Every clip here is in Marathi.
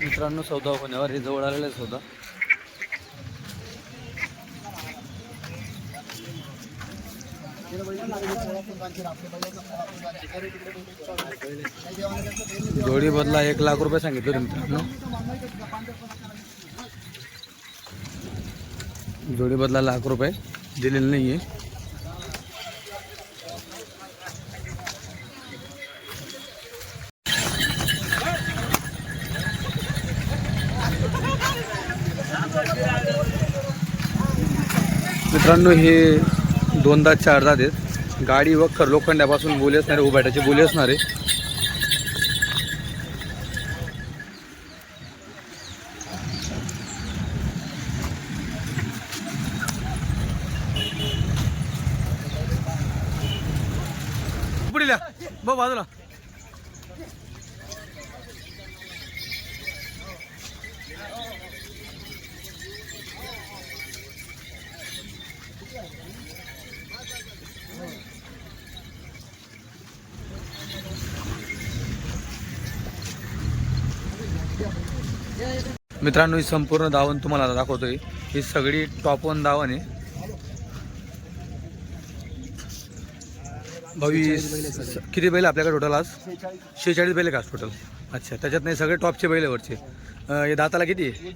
मित्रांनो सौदा होण्यावर हे जवळ आलेलं आहे होता. जोडी बदला एक लाख रुपये सांगितलं होते मित्रांनो. जोडी बदला लाख रुपये दिलेले नाही आहे मित्रांनो हे दोनदा चारदा आहेत गाडी वखर लोखंडापासून बोली असणारे उभाटाची बोली असणारे बाजूला. मित्रांनो ही संपूर्ण दावण तुम्हाला दाखवतोय. ही सगळी टॉप वन दावण आहे. भावी किती बैल आपल्याकडे टोटल आज? शेहेचाळीस बैल का टोटल अच्छा त्याच्यात नाही सगळे टॉपचे बैल वरचे. हे दाताला किती आहे?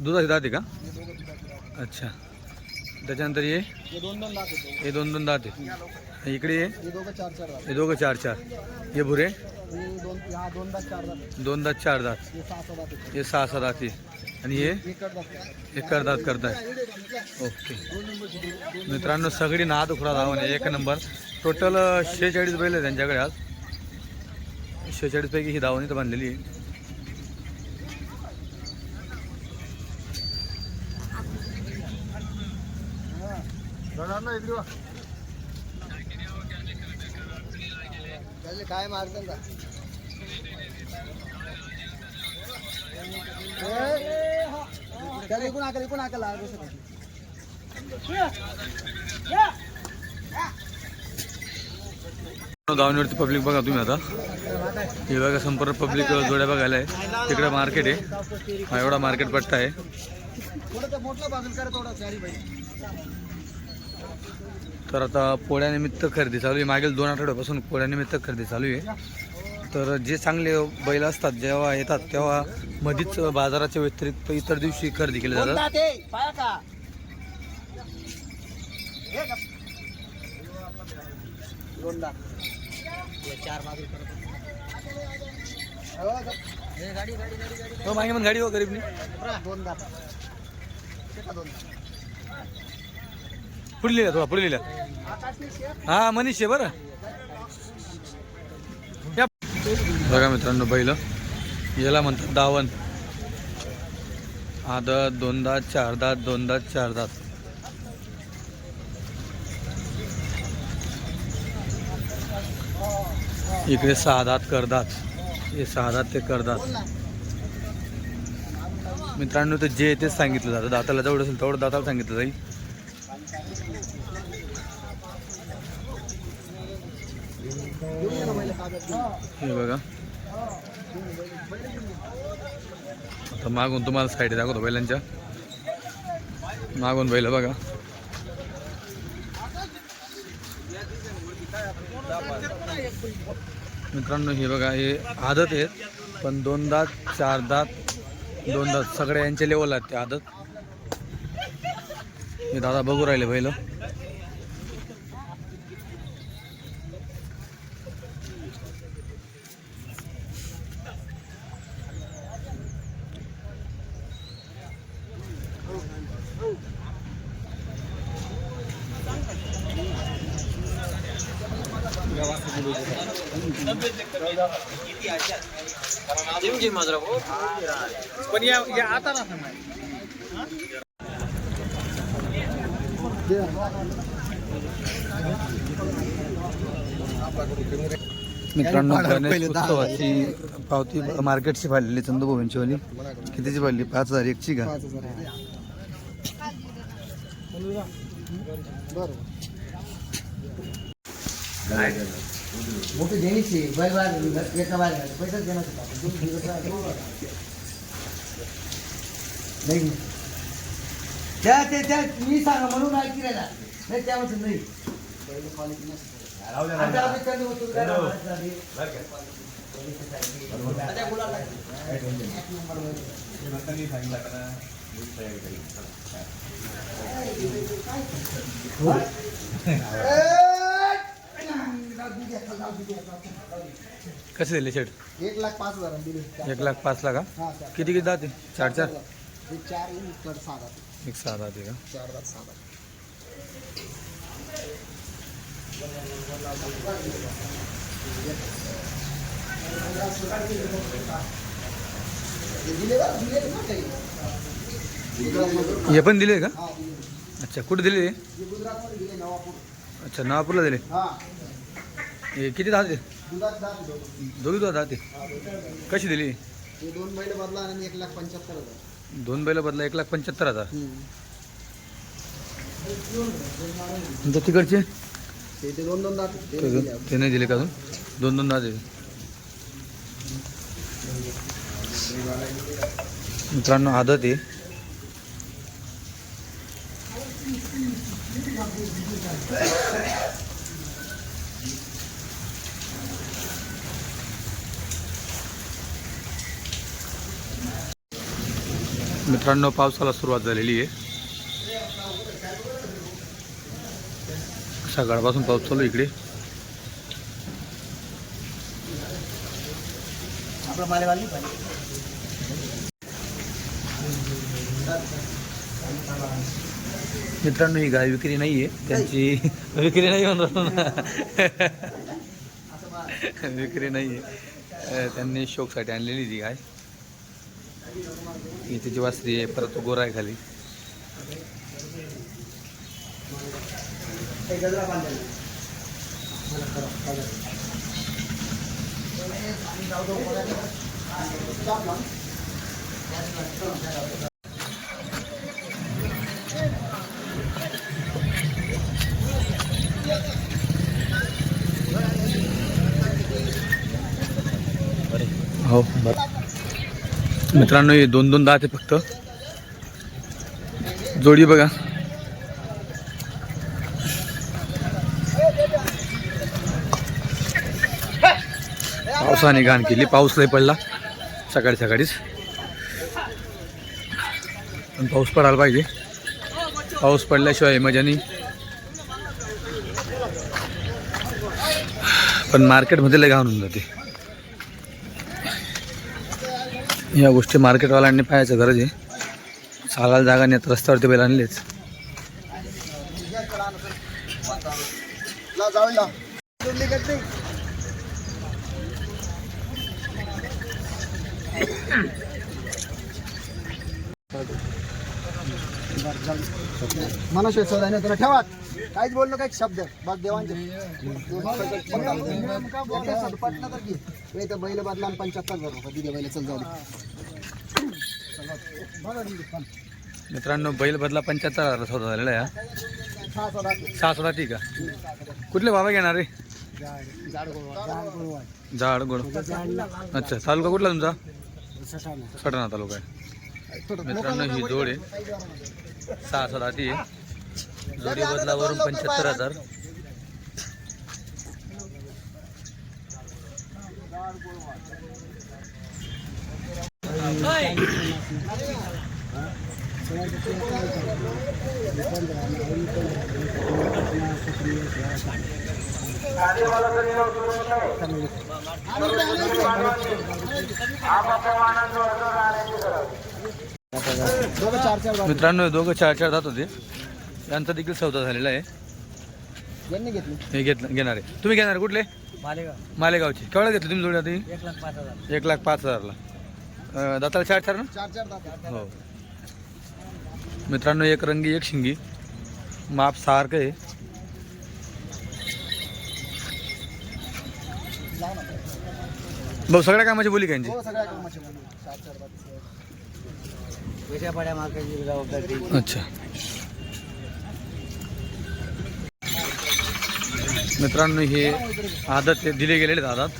दुधाचे दात आहे का? अच्छा. त्याच्यानंतर हे? हे दोन दोन दात आहे. इकडे हे दोघं चार चार. हे भुरे? दोन दात. चार दात. हे सहा सहा दात हे आणि हे? हे कट दात करतात करताय. ओके. मित्रांनो सगळी नाद उखडा धावून एक नंबर. टोटल शेहेचाळीस बैल आहे त्यांच्याकडे आज. शेहेचाळीस पैकी ही धावणी तर बांधलेली आहे. काय मारतात का त्याला धावणीवरती पब्लिक बघा तुम्ही आता. हे बघा संपूर्ण पब्लिक जोड्या बघायला आहे. तिकडे मार्केट आहे. हा एवढा मार्केट पट्टा आहे. तर आता पोळ्यानिमित्त खरेदी चालू आहे. मागील दोन आठवड्यापासून पोळ्यानिमित्त खरेदी चालू आहे. तर जे चांगले बैल असतात जेव्हा येतात तेव्हा मधीच बाजाराच्या व्यतिरिक्त इतर दिवशी खरेदी केली जातात. पाया का. हे का? दोन दात चार बाजू गाडी गाडी गाडी गाडी हो मागे पण गाडी हो गरीबनी. दोन दात हे का दोन दात पुढे लिहिल्या थोडा पुढे शेत हा मनीष आहे बरं. बघा मित्रांनो बैल. याला म्हणतात दावण आदत दोन दात चार दात दोन दात चार दात. इकडे सहा दात करदात हे सहा दात ते करदात मित्रांनो ते जे तेच सांगितलं जातं. दाताला जेवढं असेल तेवढं दाताला सांगितलं जाईल. हे बघा. आता मागून तुम्हाला साईड दाखवतो बैलांच्या. मागून बैल बघा. मित्रांनो हे बघा हे आदत आहेत. पण दोन दात चार दात दोन दात सगळ्या यांचे लेवल आहेत ते आदत. हे दादा बघू राहिले बैल. पण या या आता ना मित्रांनो गणेश उत्सवाची पावती मार्केटची फाडलेली चंदूभाऊंची वाली कितीची फाडली पाच हजार. एकची का? मोठी देणीची बैल बाहेर पैसाच देण्याचं नाही. त्या ते त्या मी सांगा म्हणून ऐकी राहिला नाही त्यावर नाही. कसे दिले शेट एक लाख पाच हजार दिले. एक लाख पाच लाख हा? किती किती जाते? चार चार? हे चार येईल इकडं. एक का चार सहा जाते. हे दिले बा, दिले ना काही. गुजरातमध्ये. हे पण दिले का हा, दिले. अच्छा कुठे दिले हे गुजरातमध्ये दिले नवापूर अच्छा नवापूरला दिले हा हे किती जाते दुधात दोन. दोघी दुधा जाते हा, दोन. कशी दिली हे दोन बैल बदला आणि एक लाख पंच्याहत्तर हजार दोन बैल बदला एक लाख पंच्याहत्तर हजार. तुमच्या तिकडचे? ते दोन दोन दात. ते नाही दिले का अजून? दोन दोन जाते मित्रांनो आदत आहे. मित्रांनो पावसाला सुरुवात झालेली आहे. सकाळपासून पाऊस चालू इकडे. मित्रांनो ही गाय विक्री नाही आहे. त्यांची विक्री नाही म्हणून. विक्री नाही आहे. त्यांनी शोकसाठी आणलेली ती गाय. ही जी वासरी आहे परत गोरा आहे खाली. हो बरं. मित्रांनो हे दोन दोन दात आहे फक्त. जोडी बघा. पावसाने घाण केली. पाऊस नाही पडला. सकाळी सकाळीच. पण पाऊस पडायला पाहिजे. पाऊस पडल्याशिवाय मजा नाही. पण मार्केटमध्ये लय घाण होऊन जाते. या गोष्टी मार्केटवाल्यांनी पाहायचं गरज आहे. चालायला जागा नाही रस्त्यावरती बैल आणलेच. ला जाऊन सदाने त्याला ठेवा. काहीच बोललो काही शब्द? बघ देवांचे. पटलं तर की हे तर बैल बदला पंच्याहत्तर हजार रुपये. दिले बैल चल जाऊ मित्रांनो बैल बदला पंच्याहत्तर हजार सौदा झालेला आहे सहा सोळा ठीक आहे. कुठले बाबा घेणार रे? जाड- गोड. अच्छा तालुका कुठला तुमचा? सटाणा. तालुका आहे. मित्रांनो ही जोड आहे. सहा सहा ती आहे. जोडी बदलावरून पंच्याहत्तर हजार. मित्रांनो दोघं चार चार जात होते. यांचा देखील सौदा झालेला आहे. यांनी घेतली. हे घेतलं घेणार आहे. तुम्ही घेणार आहे कुठले? मालेगाव. मालेगावचे. केवढा घेतले तुम्ही जोडी ही? एक लाख पाच हजार. एक लाख पाच हजारला. दाताला चार चार ना? चार चार दात हो. मित्रांनो एक रंगी एक शिंगी. माप सारखं आहे. भाऊ सगळ्या कामाची बोली कांची हो मित्रांनो हे आदत दिले गेलेले आहेत आदत.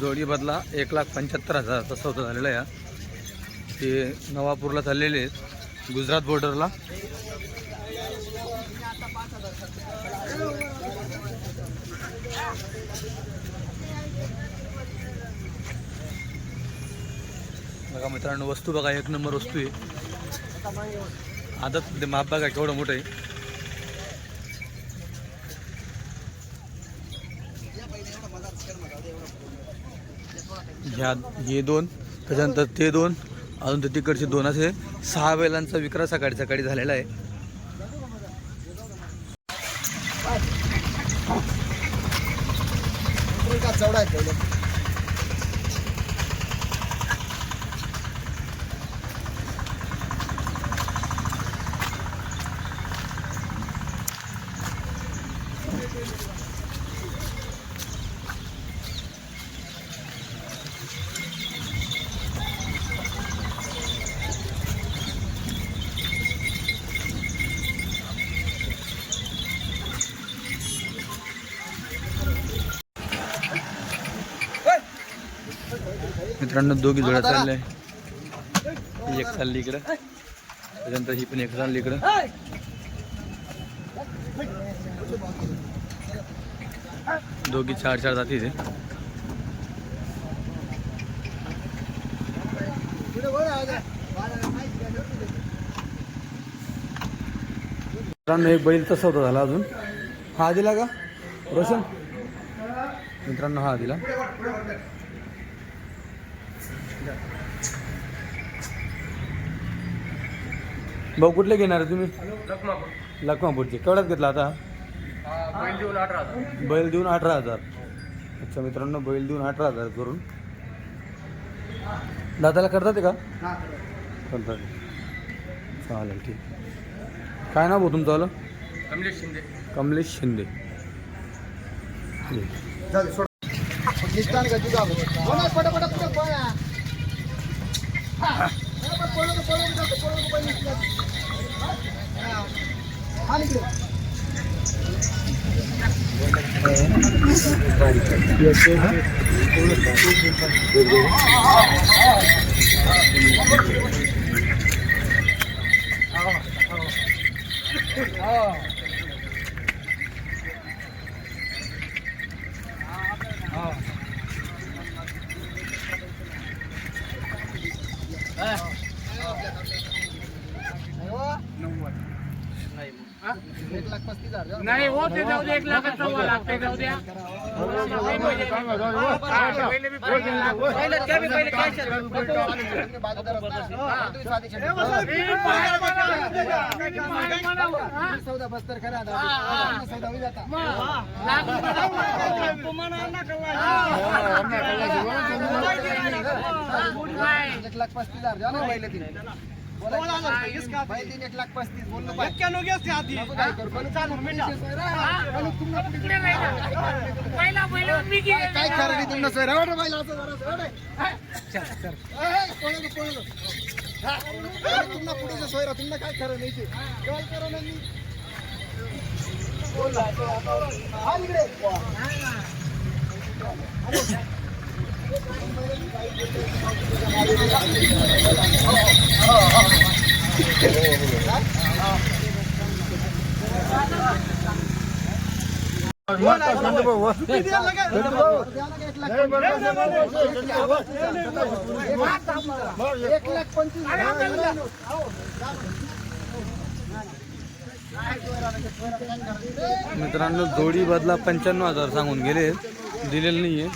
जोडी बदला एक लाख पंच्याहत्तर हजाराचा सौदा झालेला आहे. ते नवापूरला चाललेले आहेत गुजरात बॉर्डरला बघा मित्रांनो वस्तू बघा एक नंबर वस्तू आहे. आदत ते माप बघा केवढं मोठं आहे. ह्या हे दोन त्याच्यानंतर ते दोन अजून ते तिकडचे दोन असे सहा बैलांचा विक्रा सकाळी सकाळी झालेला आहे. मित्रांनो दोघी जोड्या चालल्या. ही एक चालली इकडं. त्याच्यानंतर ही पण एक चालली इकडं. दोघी चार चार जाती ते मित्रांनो एक बैल तसा होता झाला अजून. हा दिला का? रोशन? मित्रांनो हा दिला. भाऊ कुठले घेणार आहे तुम्ही? लखमापूरचे. केवढ्यात घेतला आता? बैल देऊन अठरा हजार. अच्छा मित्रांनो बैल देऊन अठरा हजार करून. दादाला करतात ते का? करतात. चालेल ठीक. काय नाव भाऊ तुमचं आलं? कमलेश शिंदे. कमलेश शिंदे. Oh. नाही हो? ते जाऊ दे एक लाख सव्वा लाख ते जाऊ द्या. सौदा बस्तर करा सौदा होई जाता एक लाख पस्तीस हजार ना पहिले एक लाख पस्तीस बोललो काय तुम्हाला पहिला पहिला मी गेले काय खरं नाही तुमनं सोय राव रे बाईला असं कोणाला कोणाला? हा, तुमनं पुढे सोय राव तुमनं काय खरं नाही ते. केव्हा करा ना मी बोल. हा, इकडे. एक लाख पंचवीस मित्रांनो जोडी बदला पंच्याण्णव हजार सांगून गेले. दिलेलं नाही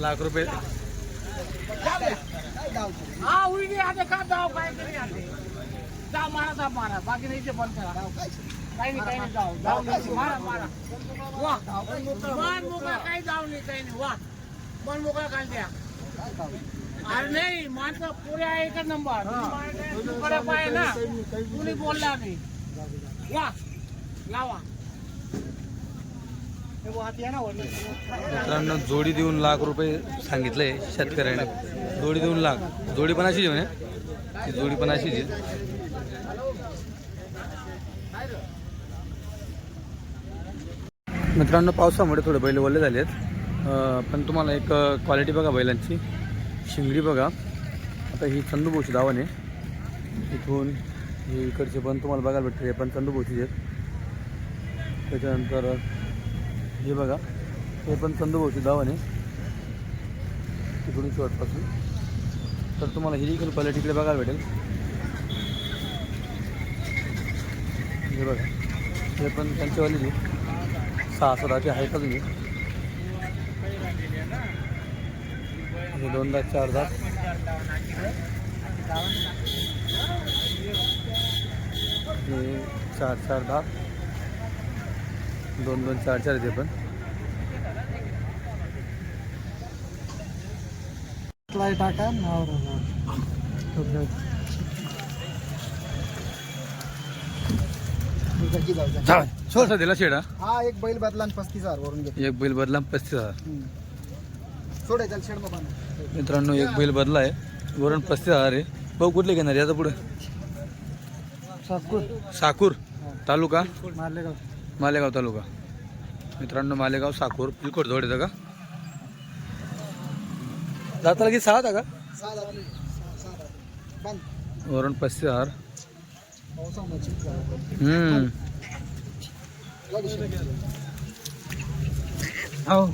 लाख रुपये. हा का अरे नाही माणसं पुरे आहे एकच नंबर पाय ना. कुणी बोलला नाही. वा. लावा. मित्रांनो जोडी देऊन लाख रुपये सांगितले शेतकऱ्याने. जोडी देऊन लाख. जोडी पण अशीच आहे म्हणे. ती जोडी पण अशीच आहे. मित्रांनो पावसामुळे थोडे बैल ओले झाले आहेत पण तुम्हाला एक क्वालिटी बघा बैलांची. शिंगडी बघा. आता ही चंदूभोशी दावण आहे. इथून इकडचे पण तुम्हाला बघायला भेटते हे पण चंदूभोशीचे आहेत. त्याच्यानंतर हे बघा. हे पण चंदूभाऊची दावण आहे. तिकडून शेवटपासून तर तुम्हाला ही देखील क्वालिटी इकडे बघायला भेटेल. हे बघा. हे पण त्यांच्यावाली जी सहा सदाचे आहेत अजून दोनदा हे दोन चार दात. चार चार दात. दोन दोन चार चार ते पण. टाका छोटा दिला शेडा हा? एक बैल बदला आणि पस्तीस हजार वरून घेतो एक बैल बदला पस्तीस हजार. शेड मित्रांनो एक बैल बदला आहे. वरून पस्तीस हजार आहे. भाऊ कुठले घेणार? याचा पुढे? सातपूर साकूर तालुका? मारलेगाव. मालेगाव तालुका. मित्रांनो मालेगाव साखूर पिलकोट जवळ येतं का? जाताला की सहा का? वरण वरून पस्तीस हजार. हम्म. हो.